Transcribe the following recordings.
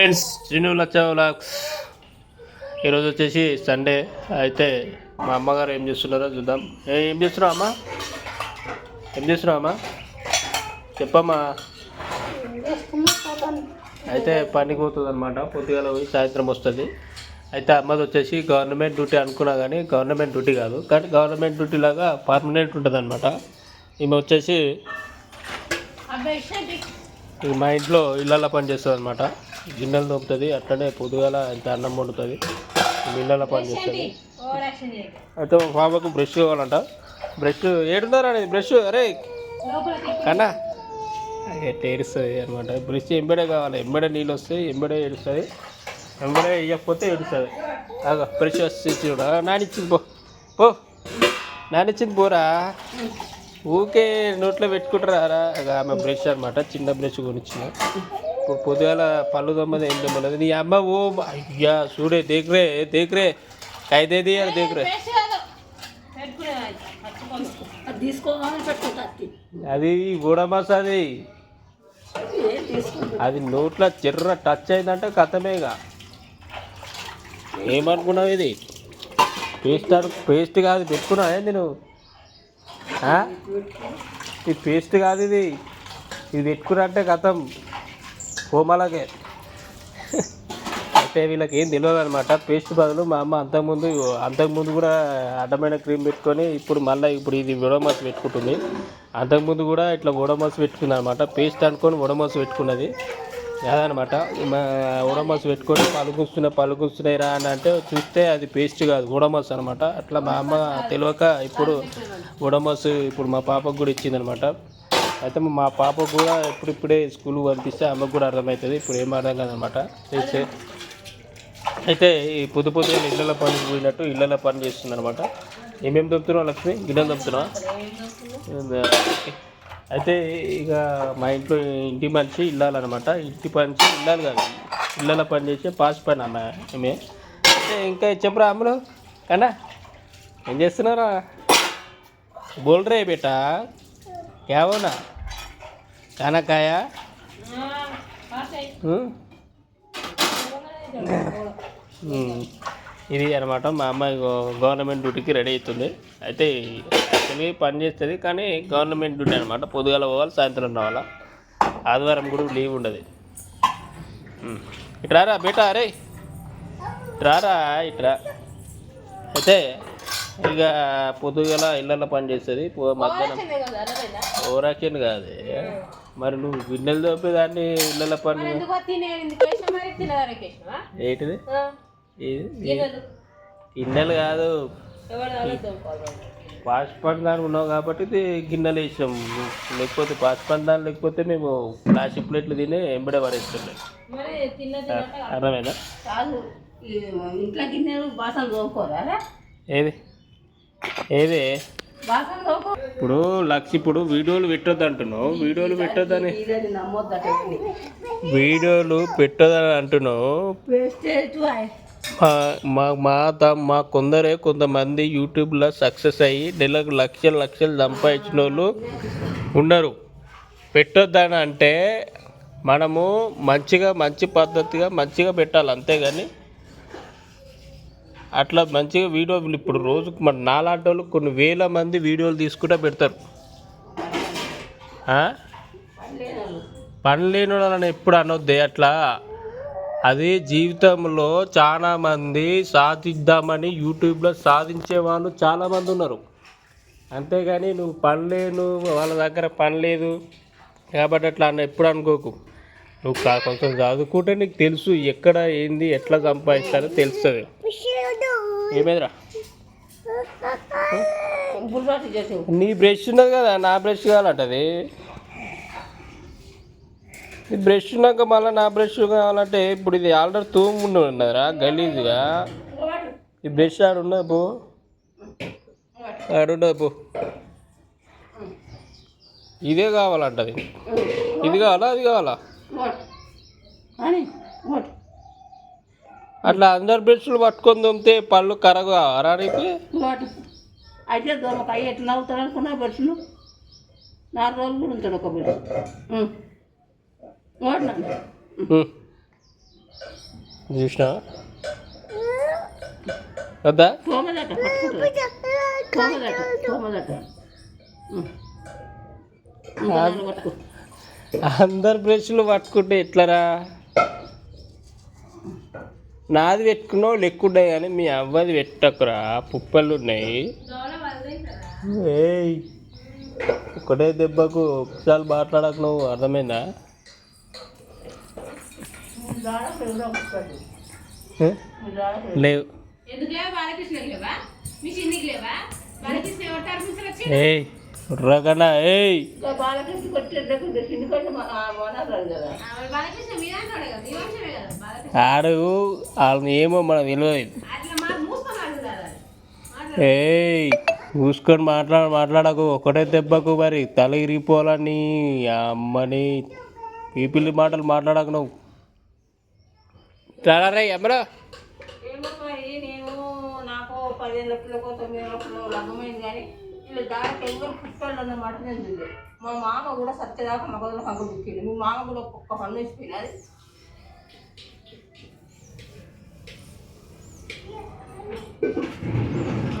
Friends Srinu లచ్చవల ఈరోజు వచ్చేసి Sunday. అయితే మా అమ్మగారు ఏం చేస్తున్నారో చూద్దాం. ఏ, చేస్తున్నావు అమ్మా? ఏం చేస్తున్నావు అమ్మా? చెప్పమ్మా. అయితే పనికి పోతుంది అనమాట పొద్దుగాల పోయి సాయంత్రం వస్తుంది. అయితే అమ్మది వచ్చేసి గవర్నమెంట్ డ్యూటీ అనుకున్నా కానీ గవర్నమెంట్ డ్యూటీ కాదు. కానీ గవర్నమెంట్ డ్యూటీ లాగా పర్మనెంట్ ఉంటుంది అనమాట ఈమె వచ్చేసి మా ఇంట్లో ఇళ్ళల్లో పని చేస్తుంది అనమాట గిన్నెలు దొరుకుతుంది అట్లనే పొద్దుగాల ఇంత అన్నం వండుతుంది ఇళ్ళల్లో పని చేస్తుంది. అయితే పాపకు బ్రష్ కావాలంట. బ్రష్ ఏడున్నారా అనేది బ్రష్ అరే! కన్నా? ఎట్లా ఏడుస్తుంది అనమాట బ్రష్ ఎంబడే కావాలి. ఎంబడే నీళ్ళు వస్తాయి ఎంబడే ఏడుస్తుంది. ఎంబడే వేయకపోతే ఏడుస్తుంది. అగో బ్రష్ వస్తే చూడ. నానిచ్చింది పో. పో. నానిచ్చింది పోరా. ఊకే నోట్లో పెట్టుకుంటారా? ఆమె బ్రష్ అనమాట చిన్న బ్రష్ కొనిచ్చిన. ఇప్పుడు పొద్దుగాల పళ్ళు దొమ్మది ఏం దొమ్మలేదు నీ అమ్మ ఓ అయ్యా చూడే దేకరే దేకరే కైదే తీయాలి దేకరే అది గూడమాస అది నోట్లో చిర్ర టచ్ అయిందంటే కథమేగా ఏమనుకున్నావు ఇది? పేస్ట్ పేస్ట్ కాదు పెట్టుకున్నావా ఏంది నువ్వు? ఇది పేస్ట్ కాదు ఇది. ఇది పెట్టుకున్నా అంటే కథం. కోమలకే అయితే వీళ్ళకి ఏం తెలియదు అనమాట పేస్ట్ బదులు మా అమ్మ అంతకుముందు అంతకుముందు కూడా అడ్డమైన క్రీమ్ పెట్టుకొని ఇప్పుడు మళ్ళీ ఇప్పుడు ఇది వడమాస్ పెట్టుకుంటుంది. అంతకుముందు కూడా ఇట్లా వడమాస్ పెట్టుకుంది అనమాట పేస్ట్ అనుకొని వడమాస్ పెట్టుకున్నది. అదనమాట మా పెట్టుకొని పలుకుస్తున్నాయి పలుకుస్తున్నాయి రా అని అంటే చూస్తే అది పేస్ట్ కాదు వడమాస్ అనమాట అట్లా మా అమ్మ తెలియక ఇప్పుడు వడమాస్ ఇప్పుడు మా పాపకు కూడా ఇచ్చిందనమాట అయితే మా పాప కూడా ఇప్పుడిప్పుడే స్కూల్ పంపిస్తే అమ్మకు కూడా అర్థమవుతుంది. ఇప్పుడు ఏం అర్థం కాదనమాట. అయితే ఈ పొద్దు పొద్దుగా ఇళ్ళ పని పోయినట్టు ఇళ్ళ పని చేస్తుంది అనమాట ఏమేమి దొరుకుతున్నావు లక్ష్మి? గిన్నెలు దొరుకుతున్నావా? అయితే ఇక మా ఇంట్లో ఇంటి మనిషి ఇల్లాలన్నమాట ఇంటి పనిచి ఇల్లాలి కాదు. ఇళ్ళ పని చేసే పాస్ పని అమ్మ ఏమే అయితే ఇంకా చెప్పరా అమ్మలు? కన్నా? ఏం చేస్తున్నారా? బోల్డ్రే రే బేటా? క్యావోనా కానకాయ. ఇది అనమాట మా అమ్మాయి గవ- గవర్నమెంట్ డ్యూటీకి రెడీ అవుతుంది. అయితే యాక్చువల్లీ పని చేస్తుంది కానీ గవర్నమెంట్ డ్యూటీ అనమాట. పొద్దుగాల పోవాలి సాయంత్రం రావాలా. ఆదివారం కూడా లీవ్ ఉండదు. ఇట్రారా బేటా అరే. ఇట్రారా ఇట్రా అయితే ఇక పొద్దుగల ఇళ్ళల్లో పని చేస్తుంది మధ్యాహ్నం. ఓరాక్షన్ కాదు మరి నువ్వు గిన్నెలు దోపేదాన్ని ఇళ్ళ పని? ఏంటిది? గిన్నెలు. కాదు. పాస్ పని దాని ఉన్నావు కాబట్టి ఇది గిన్నెలు వేసాం. లేకపోతే పాస్ దాని లేకపోతే మేము ప్లాస్టిక్ ప్లేట్లు తిని ఎంబడే పడేస్తుండే మరి తిన్న తిన్నట్టు అర్థమైందా? కాదు. ఈ ఇంట్లో గిన్నెలు బాసన ఏది? ఏది? ఇప్పుడు లక్ష ఇప్పుడు వీడియోలు పెట్టొద్దు అంటున్నావు వీడియోలు పెట్టొద్దని. వీడియోలు పెట్టొద్దని అంటున్నావు. మా మా మా కొందరే కొంతమంది యూట్యూబ్లో సక్సెస్ అయ్యి నెలకు లక్షలు లక్షలు సంపాదించిన వాళ్ళు ఉన్నారు. పెట్టొద్దని అంటే మనము మంచిగా మంచి పద్ధతిగా మంచిగా పెట్టాలి అంతేగాని అట్లా మంచిగా వీడియోలు ఇప్పుడు రోజుకు మన నాలాంటి వాళ్ళు కొన్ని వేల మంది వీడియోలు తీసుకుంటే పెడతారు. పని లేని వాళ్ళని ఎప్పుడు అనొద్దే అట్లా? అది జీవితంలో చాలామంది సాధిద్దామని యూట్యూబ్లో సాధించే వాళ్ళు చాలామంది ఉన్నారు. అంతేగాని నువ్వు పని లేను వాళ్ళ దగ్గర పని లేదు. కాబట్టి అట్లా అన్న ఎప్పుడు అనుకోకు. నువ్వు కా- కొంచెం చదువుకుంటే నీకు తెలుసు ఎక్కడ ఏంది ఎట్లా సంపాదిస్తారో తెలుస్తుంది. ఏమేదిరా? నీ బ్రష్ ఉన్నది కదా నా బ్రష్ కావాలంటది. ఈ బ్రష్ ఉన్నాక మళ్ళీ నా బ్రష్ కావాలంటే ఇప్పుడు ఇది ఆల్రెడీ తూము ఉన్నదిరా గలీజ్గా. ఈ బ్రష్ ఆడున్నది పో. ఆడున్నది పో. ఇదే కావాలంటది. ఇది కావాలా అది కావాలా? అట్లా అందరు బ్రష్లు పట్టుకొని దొమ్మితే పళ్ళు కరగు కావాలా నీకు? ఓటు అయితే దొరక అయ్యి ఎట్లా నవ్వుతాడు అనుకున్నా బస్సును నాలుగు రోజులు కూడా ఉంటాడు ఒక ఉం. చూసినా? వద్దా? తోమదట తోమదట తోమదట పట్టుకో. అందరు బ్రష్లు పట్టుకుంటే ఎట్లరా? నాది పెట్టుకున్నావు లెక్కుండే కానీ మీ అవ్వది పెట్టకురా పుప్పలు ఉన్నాయి. ఏయ్ ఒకటే దెబ్బకు ఒకసారి మాట్లాడక నువ్వు అర్థమైందా? లేవు. ఏయ్ ఉర్రకన్నా ఏయ్. ఆడు వాళ్ళని ఏమో మనకు తెలియదు అట్లా మా మూసుకొని అడుగుతారు ఏయ్ చూసుకొని మాట్లాడ మాట్లాడకు. ఒకటే దెబ్బకు మరి. తల ఇరిగిపోవాలని అమ్మని. పీపిల్లి మాటలు మాట్లాడకు నువ్వు. చాలా రే అమ్మరా ఏమో మరి నేను నాకు పదిహేను లక్షలకో తొమ్మిది లక్షలు లగ్గమైంది కానీ వీళ్ళు దానికి ఎవరు పుట్టాళ్ళు మా మామ కూడా సత్యదాకా మగదులు కంకు పుట్టిండు. మీ మామ కూడా ఒక్కొక్క పన్ను వేసిపోయినది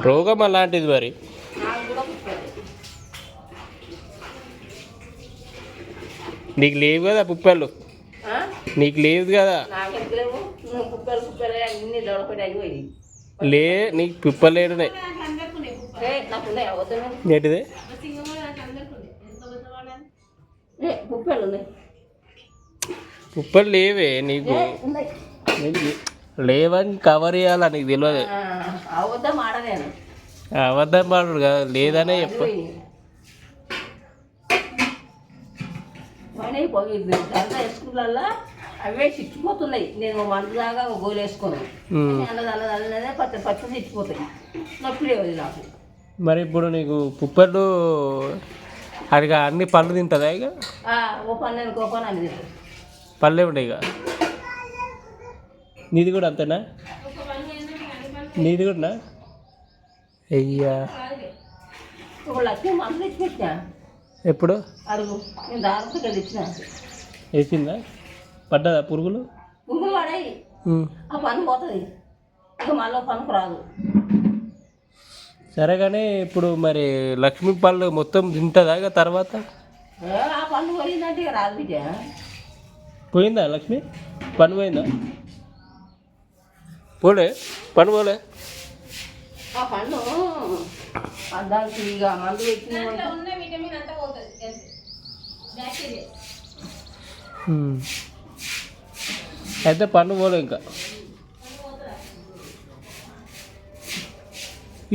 రోగం అలాంటిది మరి. నాకు లేవు కదా పుప్పళ్ళు ఆ? నీకు లేదు కదా. లే నీకు పుప్పలు ఏంటిది? పుప్పలు లేవే నీకు. లేవని కవర్ చేయాలా నీకు తెలియదు. అబద్ధం మాట్లాడు కదా లేదనే చెప్పు. అవే చిచ్చిపోతున్నాయి. నేను మందు దాకా గోలు వేసుకోను ఉమ్. అన్నది అన్నది అన్నదే పచ్చ పచ్చ చిచ్చిపోతాయి. నొప్పి లేదు నాకు. మరి ఇప్పుడు నీకు పుప్పళ్ళు అడిగా అన్ని పళ్ళు తింటుందా ఇక? పళ్ళే ఉంటాయి ఇక? నీది కూడా అంతేనా? నీది కూడా అయ్యా. ఎప్పుడు? వేసిందా? పడ్డదా పురుగులు? పురుగులు పడాయి. ఆ పని పోతుంది. ఇక మళ్ళీ పనికి రాదు. సరే కానీ ఇప్పుడు మరి లక్ష్మీ పళ్ళు మొత్తం తింటుందా ఇక తర్వాత? పోయిందా లక్ష్మి? పని పోయిందా? పోలే పని పోలే. అయితే పన్ను పోలే ఇంకా.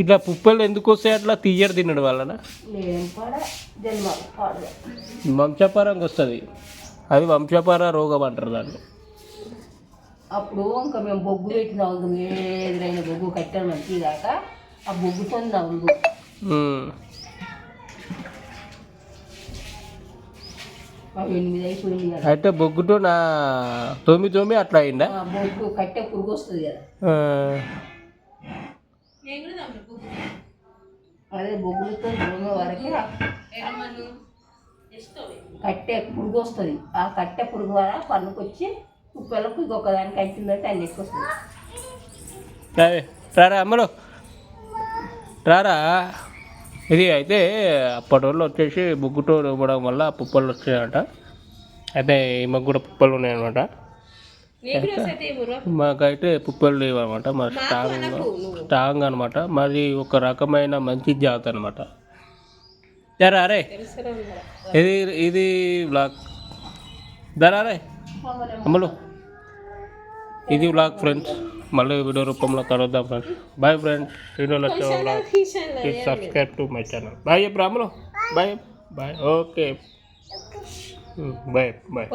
ఇట్లా పుప్పలు ఎందుకు వస్తాయి? అట్లా తీయరు తినడం వలన. వంశపారంగా వస్తుంది. అది వంశపార రోగం అంటారు దాన్ని. అప్పుడు ఇంకా మేము బొగ్గు పెట్టినాం ఎదురైన బొగ్గు కట్టాను మంచి దాకా ఆ బొగ్గుతో నవ్వు అయిపోయింది కదా. అయితే బొగ్గుతో నా తొమ్మిది తొమ్మిది అట్లా అయిందా? బొగ్గు కట్టే పురుగు వస్తుంది కదా. అదే బొగ్గులతో దోమ వరకు కట్టె పురుగు వస్తుంది. ఆ కట్టె పురుగు వల్ల పన్నుకు వచ్చి కుక్కలకు ఇంకొక దానికి కట్టిందంటే అన్ని ఎక్కువ వస్తుంది రారా అమ్మలు. రారా? ఇది అయితే అప్పటి వాళ్ళు వచ్చేసి బొగ్గుతో ఇవ్వడం వల్ల పుప్పలు వచ్చాయంట. అయితే ఈమెకు కూడా పుప్పలు ఉన్నాయన్నమాట. మాకైతే పుప్పలు లేవు అనమాట మా స్ట్రాంగ్ స్ట్రాంగ్ అనమాట మాది ఒక రకమైన మంచి జాతి అనమాట జరా రే. తెలుసురా ఉందా ఇది ఇది బ్లాక్ దరా రే. అమ్మలు ఇది బ్లాక్ ఫ్రెండ్స్ మళ్ళీ వీడియో రూపంలో కలుద్దాం ఫ్రెండ్స్ బాయ్ ఫ్రెండ్స్ వీడియో నచ్చే subscribe to my channel bye చెప్పు Ramulu bye bye okay bye bye